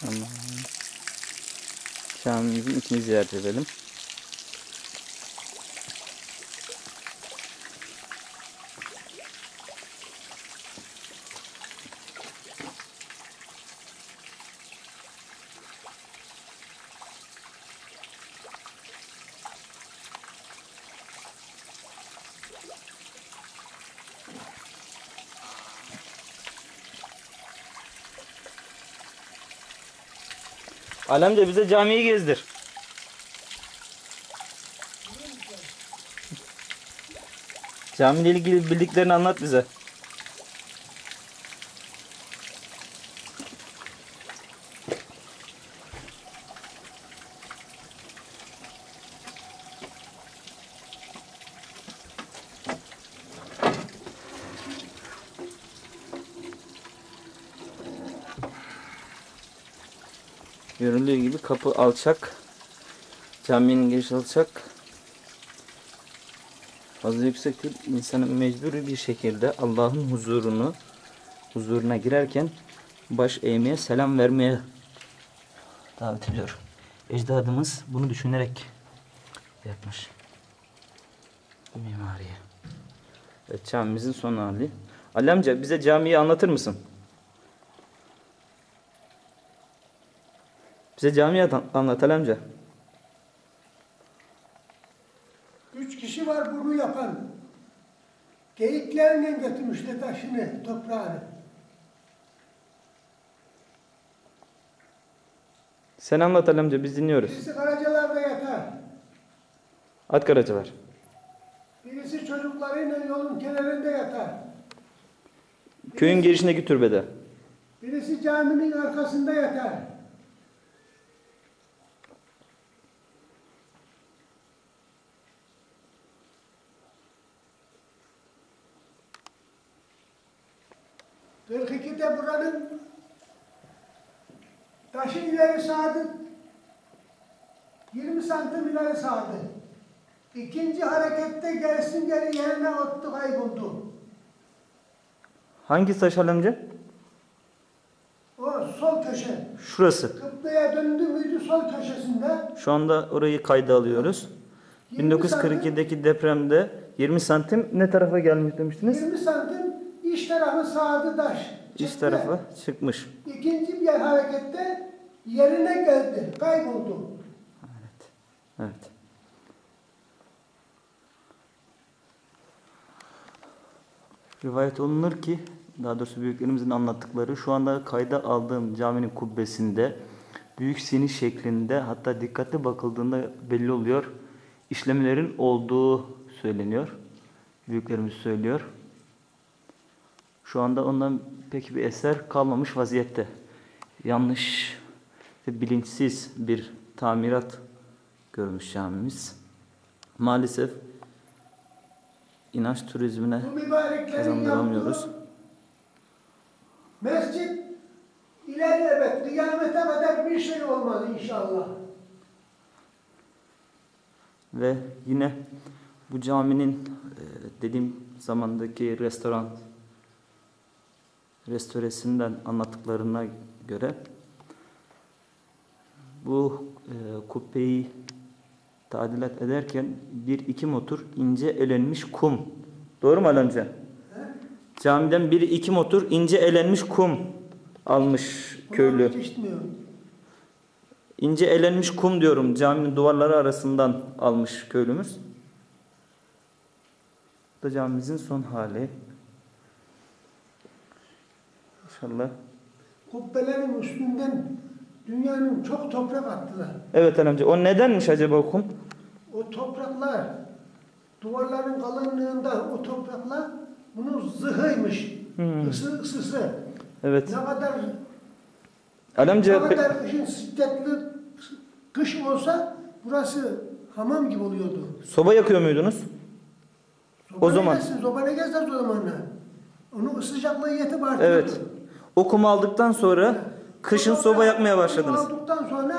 Tamam. Camimizin içini ziyaret edelim. Alemce bize camiyi gezdir. Camiyle ilgili bildiklerini anlat bize. Görüldüğü gibi kapı alçak. Caminin girişi alçak. Fazla yüksek değil. İnsanın mecburi bir şekilde Allah'ın huzurunu huzuruna girerken baş eğmeye, selam vermeye davet ediyor. Ecdadımız bunu düşünerek yapmış. Mimariye. Evet, camimizin son hali. Ali amca bize camiyi anlatır mısın? Bize camiyi an- anlat Ali amca. Üç kişi var bunu yapan. Geyiklerle götürmüşler taşını, toprağını. Sen anlat Ali amca biz dinliyoruz. Birisi Karacalar'da yatar. At Karacalar. Birisi çocuklarıyla yolun kenarında yatar. Köyün girişindeki türbede. Birisi caminin arkasında yatar. Kırk ikide buranın taşın ileri sağdı. 20 santim ileri sağdı. İkinci harekette gelsin geri yerine oturdu kayboldu. Hangi taş amca? O sol köşe. Şurası. Kıbleye döndü müydü sol köşesinde. Şu anda orayı kayda alıyoruz. 20 santim, 1942'deki depremde 20 santim ne tarafa gelmiş demiştiniz? 20 santim iç tarafı sağdı taş. İç Çıktı. tarafa çıkmış. İkinci bir harekette yerine geldi. Kayboldu. Evet. Evet. Rivayet olunur ki daha doğrusu büyüklerimizin anlattıkları şu anda kayda aldığım caminin kubbesinde büyük sini şeklinde hatta dikkatli bakıldığında belli oluyor. işlemlerin olduğu söyleniyor. Büyüklerimiz söylüyor. Şu anda ondan pek bir eser kalmamış vaziyette. Yanlış ve bilinçsiz bir tamirat görmüş camimiz. Maalesef inanç turizmine kazandıramıyoruz. mescit ilerlebet kıyamete kadar bir şey olmaz inşallah. Ve yine bu caminin e, dediğim zamandaki restoran restoresinden anlattıklarına göre bu e, kubbeyi tadilat ederken bir iki motor ince elenmiş kum. Doğru mu Alemce? Camiden bir iki motor ince elenmiş kum almış köylü. Hiç işitmiyorum. İnce elenmiş kum diyorum caminin duvarları arasından almış köylümüz. Bu da camimizin son hali. İnşallah. Kubbelerin üstünden dünyanın çok toprak attılar. Evet amca o nedenmiş acaba o kum? O topraklar duvarların kalınlığında o topraklar bunun zırhıymış. Hmm. Isı, ısısı. Evet. Ne kadar Alemce ne kadar kışın şiddetli kış olsa burası hamam gibi oluyordu. soba yakıyor muydunuz? Zoba O zaman. Gelsin, zoba ne gelsin o zamanlar. Onun sıcaklığı yetip artıyordu. Evet. O kumu aldıktan sonra kışın Sonra soba yakmaya başladınız. Aldıktan sonra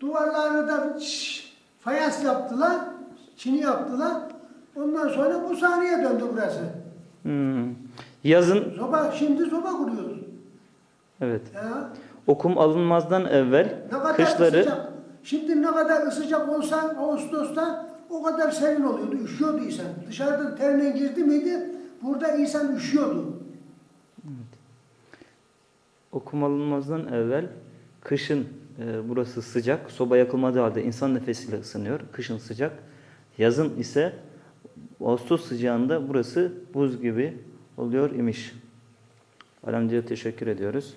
duvarlarını da şş, fayans yaptılar. Çini yaptılar. Ondan sonra bu sahneye döndü burası. Hmm. Yazın Soba, şimdi soba kuruyoruz. evet. Ya. Okum alınmazdan evvel Ne kadar kışları sıcak. Şimdi ne kadar sıcak olsa Ağustos'ta o kadar serin oluyordu. Üşüyordu insan. Dışarıdan terine girdi miydi burada insan üşüyordu. Okum alınmazdan evvel kışın e, burası sıcak, soba yakılmadığı halde insan nefesiyle ısınıyor. Kışın sıcak. Yazın ise Ağustos sıcağında burası buz gibi oluyor imiş. Alemci'ye teşekkür ediyoruz.